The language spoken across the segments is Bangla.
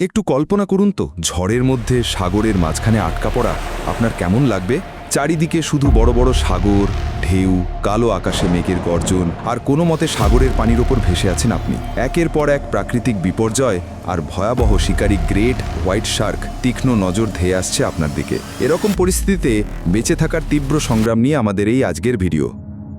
একটু কল্পনা করুন তো, ঝড়ের মধ্যে সাগরের মাঝখানে আটকা পড়া আপনার কেমন লাগবে? চারিদিকে শুধু বড় বড় সাগর, ঢেউ, কালো আকাশে মেঘের গর্জন, আর কোনো মতে সাগরের পানির ওপর ভেসে আছেন আপনি। একের পর এক প্রাকৃতিক বিপর্যয় আর ভয়াবহ শিকারী গ্রেট হোয়াইট শার্ক তীক্ষ্ণ নজর ধেয়ে আসছে আপনার দিকে। এরকম পরিস্থিতিতে বেঁচে থাকার তীব্র সংগ্রাম নিয়ে আমাদের এই আজকের ভিডিও।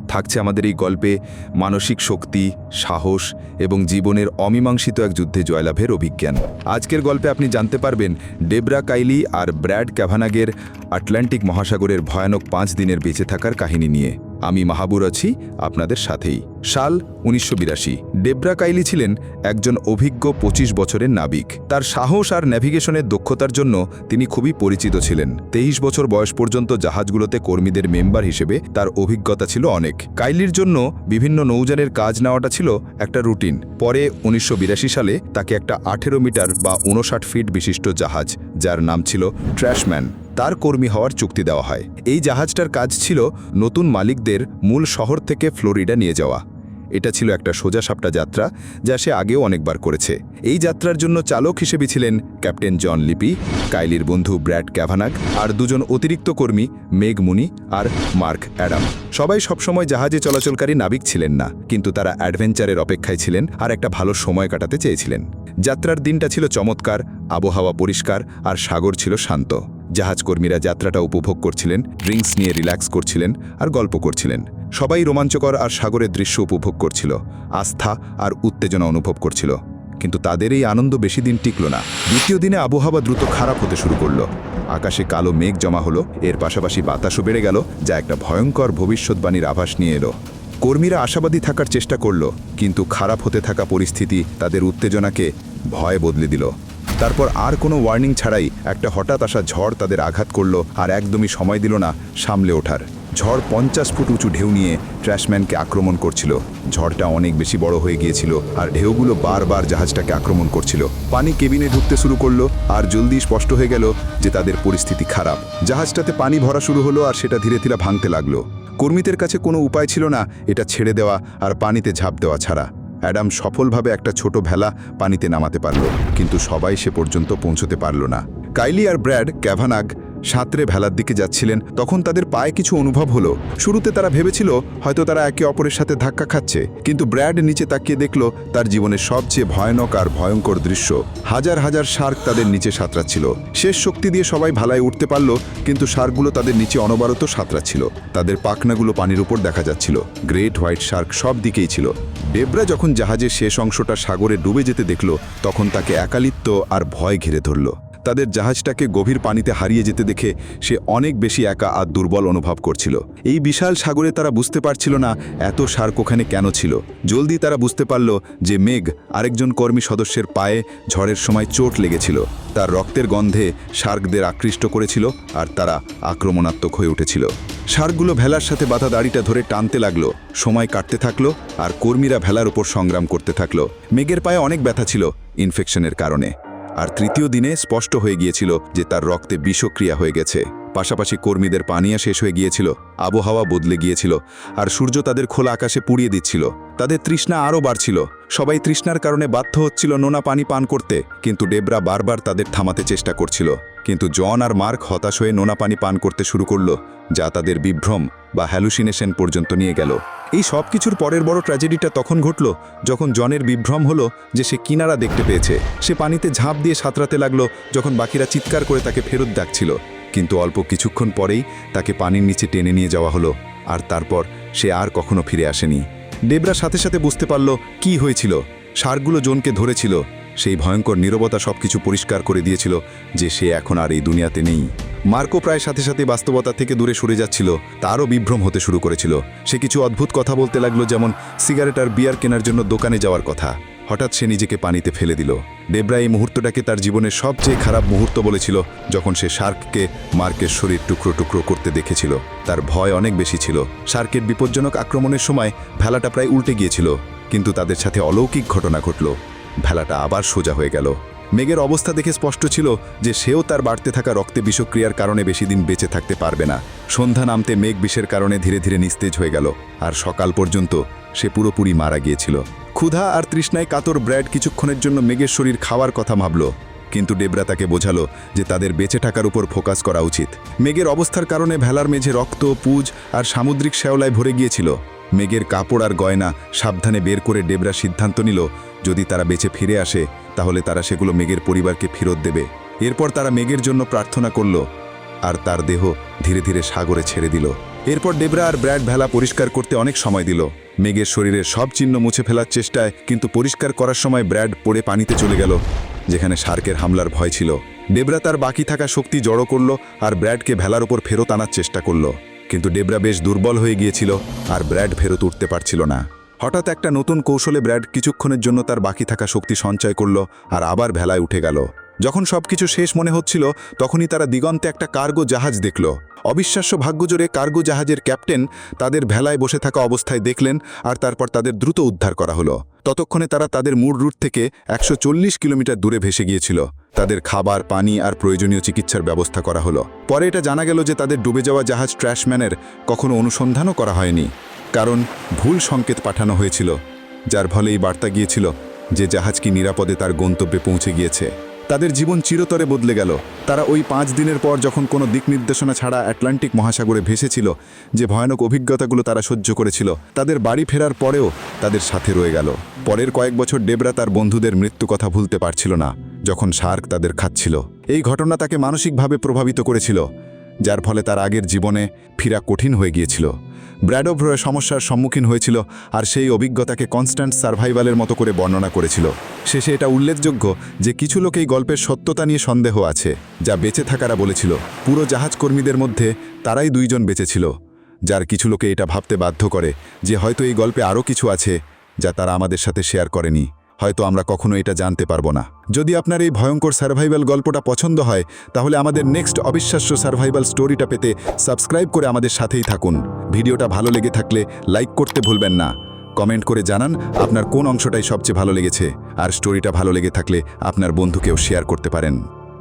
থাকছে আমাদের এই গল্পে মানসিক শক্তি, সাহস এবং জীবনের অমীমাংসিত এক যুদ্ধে জয়লাভের অভিজ্ঞান। আজকের গল্পে আপনি জানতে পারবেন ডেবরা কাইলি আর ব্র্যাড ক্যাভানাগের আটলান্টিক মহাসাগরের ভয়ানক পাঁচ দিনের বেঁচে থাকার কাহিনী নিয়ে। আমি মাহাবুর আছি আপনাদের সাথেই। সাল উনিশশো বিরাশি। ডেবরা কাইলি ছিলেন একজন অভিজ্ঞ ২৫ বছরের নাবিক। তার সাহস আর ন্যাভিগেশনের দক্ষতার জন্য তিনি খুবই পরিচিত ছিলেন। তেইশ বছর বয়স পর্যন্ত জাহাজগুলোতে কর্মীদের মেম্বার হিসেবে তার অভিজ্ঞতা ছিল অনেক। কাইলির জন্য বিভিন্ন নৌযানের কাজ নেওয়াটা ছিল একটা রুটিন। পরে উনিশশো বিরাশি সালে তাকে একটা আঠেরো মিটার বা উনষাট ফিট বিশিষ্ট জাহাজ, যার নাম ছিল ট্র্যাশম্যান তার কর্মী হওয়ার চুক্তি দেওয়া হয়। এই জাহাজটার কাজ ছিল নতুন মালিকদের মূল শহর থেকে ফ্লোরিডা নিয়ে যাওয়া। এটা ছিল একটা সোজাসাপটা যাত্রা, যা সে আগেও অনেকবার করেছে। এই যাত্রার জন্য চালক হিসেবে ছিলেন ক্যাপ্টেন জন লিপি, কাইলির বন্ধু ব্র্যাড ক্যাভানাক, আর দুজন অতিরিক্ত কর্মী মেঘ মুনি আর মার্ক অ্যাডাম। সবাই সবসময় জাহাজে চলাচলকারী নাবিক ছিলেন না, কিন্তু তারা অ্যাডভেঞ্চারের অপেক্ষায় ছিলেন আর একটা ভালো সময় কাটাতে চেয়েছিলেন। যাত্রার দিনটা ছিল চমৎকার, আবহাওয়া পরিষ্কার, আর সাগর ছিল শান্ত। জাহাজকর্মীরা যাত্রাটা উপভোগ করছিলেন, ড্রিঙ্কস নিয়ে রিল্যাক্স করছিলেন আর গল্প করছিলেন। সবাই রোমাঞ্চকর আর সাগরের দৃশ্য উপভোগ করছিল, আস্থা আর উত্তেজনা অনুভব করছিল। কিন্তু তাদের এই আনন্দ বেশি দিন টিকল না। দ্বিতীয় দিনে আবহাওয়া দ্রুত খারাপ হতে শুরু করল। আকাশে কালো মেঘ জমা হলো, এর পাশাপাশি বাতাসও বেড়ে গেল, যা একটা ভয়ঙ্কর ভবিষ্যৎবাণীর আভাস নিয়ে এলো। কর্মীরা আশাবাদী থাকার চেষ্টা করল, কিন্তু খারাপ হতে থাকা পরিস্থিতি তাদের উত্তেজনাকে ভয় বদলে দিল। তারপর আর কোনো ওয়ার্নিং ছাড়াই একটা হঠাৎ আসা ঝড় তাদের আঘাত করল আর একদমই সময় দিল না সামলে ওঠার। ঝড় পঞ্চাশ ফুট উঁচু ঢেউ নিয়ে ট্র্যাশম্যানকে আক্রমণ করছিল। ঝড়টা অনেক বেশি বড় হয়ে গিয়েছিল আর ঢেউগুলো বারবার জাহাজটাকে আক্রমণ করছিল। পানি কেবিনে ঢুকতে শুরু করল আর জলদি স্পষ্ট হয়ে গেল যে তাদের পরিস্থিতি খারাপ। জাহাজটাতে পানি ভরা শুরু হলো আর সেটা ধীরে ধীরে ভাঙতে লাগল। কর্মীদের কাছে কোনো উপায় ছিল না এটা ছেড়ে দেওয়া আর পানিতে ঝাঁপ দেওয়া ছাড়া। অ্যাডাম সফলভাবে একটা ছোট ভেলা পানিতে নামাতে পারল, কিন্তু সবাই সে পর্যন্ত পৌঁছতে পারল না। কাইলি আর ব্র্যাড ক্যাভানাগ সাঁতরে ভেলার দিকে যাচ্ছিলেন, তখন তাদের পায়ে কিছু অনুভব হলো। শুরুতে তারা ভেবেছিল, হয়তো তারা একে অপরের সাথে ধাক্কা খাচ্ছে, কিন্তু ব্র্যাড নিচে তাকিয়ে দেখল, তার জীবনের সবচেয়ে ভয়ানক আর ভয়ঙ্কর দৃশ্য। হাজার হাজার শার্ক তাদের নিচে সাঁতরাচ্ছিল। শেষ শক্তি দিয়ে সবাই ভালায় উঠতে পারল, কিন্তু শার্কগুলো তাদের নিচে অনবরত সাঁতরাচ্ছিল। তাদের পাখনাগুলো পানির উপর দেখা যাচ্ছিল। গ্রেট হোয়াইট শার্ক সব দিকেই ছিল। ডেবরা যখন জাহাজের শেষ অংশটা সাগরে ডুবে যেতে দেখল, তখন তাকে একালিত্ব আর ভয় ঘিরে ধরল। তাদের জাহাজটাকে গভীর পানিতে হারিয়ে যেতে দেখে সে অনেক বেশি একা আর দুর্বল অনুভব করছিল। এই বিশাল সাগরে তারা বুঝতে পারছিল না এত শার্ক ওখানে কেন ছিল। জলদি তারা বুঝতে পারল যে মেঘ আরেকজন কর্মী সদস্যের পায়ে ঝড়ের সময় চোট লেগেছিল। তার রক্তের গন্ধে শার্কদের আকৃষ্ট করেছিল আর তারা আক্রমণাত্মক হয়ে উঠেছিল। শার্কগুলো ভেলার সাথে বাধা দাড়িটা ধরে টানতে লাগল, সময় কাটতে থাকল আর কর্মীরা ভেলার উপর সংগ্রাম করতে থাকল। মেঘের পায়ে অনেক ব্যথা ছিল ইনফেকশনের কারণে। আর তৃতীয় দিনে স্পষ্ট হয়ে গিয়েছিল যে তার রক্তে বিষক্রিয়া হয়ে গেছে। পাশাপাশি কর্মীদের পানিয়া শেষ হয়ে গিয়েছিল, আবহাওয়া বদলে গিয়েছিল, আর সূর্য তাদের খোলা আকাশে পুড়িয়ে দিচ্ছিল। তাদের তৃষ্ণা আরও বাড়ছিল। সবাই তৃষ্ণার কারণে বাধ্য হচ্ছিল নোনা পানি পান করতে, কিন্তু ডেবরা বারবার তাদের থামাতে চেষ্টা করছিল। কিন্তু জন আর মার্ক হতাশ হয়ে নোনা পানি পান করতে শুরু করল, যা তাদের বিভ্রম বা হ্যালুসিনেশন পর্যন্ত নিয়ে গেল। এই সব কিছুর পরের বড় ট্র্যাজেডিটা তখন ঘটল যখন জনের বিভ্রম হলো যে সে কিনারা দেখতে পেয়েছে। সে পানিতে ঝাঁপ দিয়ে সাঁতরাতে লাগল যখন বাকিরা চিৎকার করে তাকে ফেরত ডাকছিল। কিন্তু অল্প কিছুক্ষণ পরেই তাকে পানির নিচে টেনে নিয়ে যাওয়া হলো আর তারপর সে আর কখনো ফিরে আসেনি। ডেবরা সাথে সাথে বুঝতে পারল কি হয়েছিল। সারগুলো জনকে ধরেছিল। সেই ভয়ঙ্কর নীরবতা সবকিছু পরিষ্কার করে দিয়েছিল যে সে এখন আর এই দুনিয়াতে নেই। মার্কো প্রায় সাথে সাথে বাস্তবতা থেকে দূরে সরে যাচ্ছিল, তারও বিভ্রম হতে শুরু করেছিল। সে কিছু অদ্ভুত কথা বলতে লাগল, যেমন সিগারেট আর বিয়ার কেনার জন্য দোকানে যাওয়ার কথা। হঠাৎ সে নিজেকে পানিতে ফেলে দিল। ডেবরা এই মুহূর্তটাকে তার জীবনের সবচেয়ে খারাপ মুহূর্ত বলেছিল, যখন সে শার্ককে মার্কের শরীর টুকরো টুকরো করতে দেখেছিল। তার ভয় অনেক বেশি ছিল। শার্কের বিপজ্জনক আক্রমণের সময় ভেলাটা প্রায় উল্টে গিয়েছিল, কিন্তু তাদের সাথে অলৌকিক ঘটনা ঘটল। ভেলাটা আবার সোজা হয়ে গেল। মেঘের অবস্থা দেখে স্পষ্ট ছিল যে সেও তার বাড়তে থাকা রক্তে বিষক্রিয়ার কারণে বেশি দিন বেঁচে থাকতে পারবে না। সন্ধ্যা নামতে মেঘ বিষের কারণে ধীরে ধীরে নিস্তেজ হয়ে গেল, আর সকাল পর্যন্ত সে পুরোপুরি মারা গিয়েছিল। ক্ষুধা আর তৃষ্ণায় কাতর ব্র্যাড কিছুক্ষণের জন্য মেঘের শরীর খাওয়ার কথা ভাবল, কিন্তু ডেবরা তাকে বোঝালো যে তাদের বেঁচে থাকার উপর ফোকাস করা উচিত। মেঘের অবস্থার কারণে ভেলার মেঝে রক্ত, পুজ আর সামুদ্রিক শ্যাওলায় ভরে গিয়েছিল। মেঘের কাপড় আর গয়না সাবধানে বের করে ডেবরা সিদ্ধান্ত নিল, যদি তারা বেঁচে ফিরে আসে, তাহলে তারা সেগুলো মেঘের পরিবারকে ফেরত দেবে। এরপর তারা মেঘের জন্য প্রার্থনা করল, আর তার দেহ ধীরে ধীরে সাগরে ছেড়ে দিল। এরপর ডেবরা আর ব্র্যাড ভেলা পরিষ্কার করতে অনেক সময় দিল। মেঘের শরীরের সব চিহ্ন মুছে ফেলার চেষ্টায় কিন্তু পরিষ্কার করার সময় ব্র্যাড পড়ে পানিতে চলে গেল, যেখানে শার্কের হামলার ভয় ছিল। ডেবরা তার বাকি থাকা শক্তি জড়ো করল, আর ব্র্যাডকে ভেলার উপর ফেরত আনার চেষ্টা করল। কিন্তু ডেবরা বেশ দুর্বল হয়ে গিয়েছিল আর ব্র্যাড ফেরত উঠতে পারছিল না। হঠাৎ একটা নতুন কৌশলে ব্র্যাড কিছুক্ষণের জন্য তার বাকি থাকা শক্তি সঞ্চয় করল আর আবার ভেলায় উঠে গেল। যখন সবকিছু শেষ মনে হচ্ছিল, তখনই তারা দিগন্তে একটা কার্গো জাহাজ দেখল। অবিশ্বাস্য ভাগ্যজোরে কার্গো জাহাজের ক্যাপ্টেন তাদের ভেলায় বসে থাকা অবস্থায় দেখলেন আর তারপর তাদের দ্রুত উদ্ধার করা হলো। ততক্ষণে তারা তাদের মূল রুট থেকে একশো চল্লিশ কিলোমিটার দূরে ভেসে গিয়েছিল। তাদের খাবার, পানি আর প্রয়োজনীয় চিকিৎসার ব্যবস্থা করা হলো। পরে এটা জানা গেল যে তাদের ডুবে যাওয়া জাহাজ ট্র্যাশম্যানের কখনো অনুসন্ধানও করা হয়নি। কারণ ভুল সংকেত পাঠানো হয়েছিল, যার ফলে এই বার্তা গিয়েছিল যে জাহাজটি নিরাপদে তার গন্তব্যে পৌঁছে গিয়েছে। তাদের জীবন চিরতরে বদলে গেল। তারা ওই পাঁচ দিনের পর যখন কোনো দিক নির্দেশনা ছাড়া অ্যাটলান্টিক মহাসাগরে ভেসেছিল, যে ভয়ানক অভিজ্ঞতাগুলো তারা সহ্য করেছিল, তাদের বাড়ি ফেরার পরেও তাদের সাথে রয়ে গেল। পরের কয়েক বছর ডেবরা তার বন্ধুদের মৃত্যু কথা ভুলতে পারছিল না, যখন শার্ক তাদের খাচ্ছিল। এই ঘটনা তাকে মানসিকভাবে প্রভাবিত করেছিল। যার ফলে তার আগের জীবনে ফিরা কঠিন হয়ে গিয়েছিল। ব্র্যাডোভ্রয় সমস্যার সম্মুখীন হয়েছিল আর সেই অভিজ্ঞতাকে কনস্ট্যান্ট সার্ভাইভালের মতো করে বর্ণনা করেছিল। শেষে এটা উল্লেখযোগ্য যে কিছু লোক এই গল্পের সত্যতা নিয়ে সন্দেহ আছে, যা বেঁচে থাকারা বলেছিল। পুরো জাহাজ কর্মীদের মধ্যে তারাই দুইজন বেঁচে ছিল যার কিছু লোকে এটা ভাবতে বাধ্য করে যে হয়তো এই গল্পে আরও কিছু আছে যা তারা আমাদের সাথে শেয়ার করেনি। হয়তো আমরা কখনো এটা জানতে পারব না। যদি আপনার এই ভয়ঙ্কর সার্ভাইভাল গল্পটা পছন্দ হয়, তাহলে আমাদের নেক্সট অবিশ্বাস্য সার্ভাইভাল স্টোরিটা পেতে সাবস্ক্রাইব করে আমাদের সাথেই থাকুন। ভিডিওটা ভালো লেগে থাকলে লাইক করতে ভুলবেন না। কমেন্ট করে জানান আপনার কোন অংশটাই সবচেয়ে ভালো লেগেছে, আর স্টোরিটা ভালো লেগে থাকলে আপনার বন্ধুকেও শেয়ার করতে পারেন।